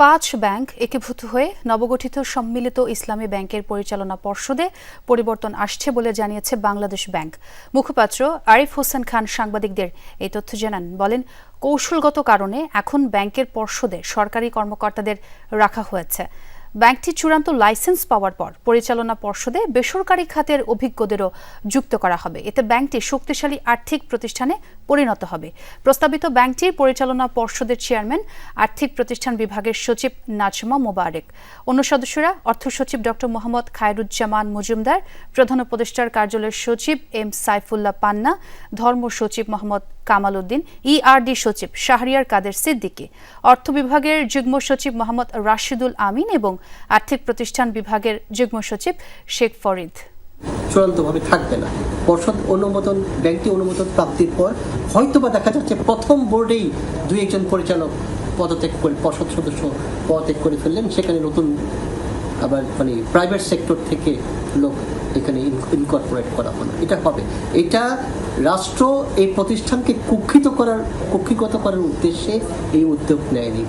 পাঁচ ব্যাংক একীভূত হয়ে নবগঠিত সম্মিলিত ইসলামী ব্যাংকের পরিচালনা পর্ষদে পরিবর্তন আসছে বলে জানিয়েছে বাংলাদেশ ব্যাংক। মুখপাত্র আরিফ হোসেন খান সাংবাদিকদের এই তথ্য জানান। বলেন, কৌশলগত কারণে এখন ব্যাংকের পর্ষদে সরকারি কর্মকর্তাদের রাখা হয়েছে। ব্যাংকটি চূড়ান্ত লাইসেন্স পাওয়ার পর পরিচালনা পর্ষদে বেসরকারি খাতের অভিজ্ঞদেরও যুক্ত করা হবে। এতে ব্যাংকটি শক্তিশালী আর্থিক প্রতিষ্ঠানে পরিণত হবে। প্রস্তাবিত ব্যাংকটির পরিচালনা পর্ষদের চেয়ারম্যান, আর্থিক প্রতিষ্ঠান বিভাগের সচিব নাজমা মোবারক। অন্য সদস্যরা অর্থ সচিব ডক্টর মোহাম্মদ খায়রুজ্জামান মজুমদার, প্রধান উপদেষ্টার কার্যালয়ের সচিব এম সাইফুল্লাহ পান্না, ধর্ম সচিব মোহাম্মদ কামাল উদ্দিন ইআরডি সচিব শাহরিয়ার কাদের সিদ্দিকী। অর্থ বিভাগের যুগ্ম সচিব মোহাম্মদ রাশিদুল আমিন এবং আর্থিক প্রতিষ্ঠান বিভাগের যুগ্ম সচিব শেখ ফরিদ। চূড়ান্তভাবে থাকবে না। পর্ষদ অনুমোদন ব্যাংকটি অনুমোদন প্রাপ্তির পর হয়তোবা দেখা যাচ্ছে প্রথম বোর্ডেই দুই একজন পরিচালক পদত্যাগ করে, পর্ষদ সদস্য পদত্যাগ করে ফেললেন। সেখানে নতুন আবার মানে প্রাইভেট সেক্টর থেকে লোক এখানে ইনকর্পোরেট করা হলো। এটা হবে। এটা রাষ্ট্র এই প্রতিষ্ঠানকে কুক্ষিত করার, কুক্ষিগত করার উদ্দেশ্যে এই উদ্যোগ নেয়নি।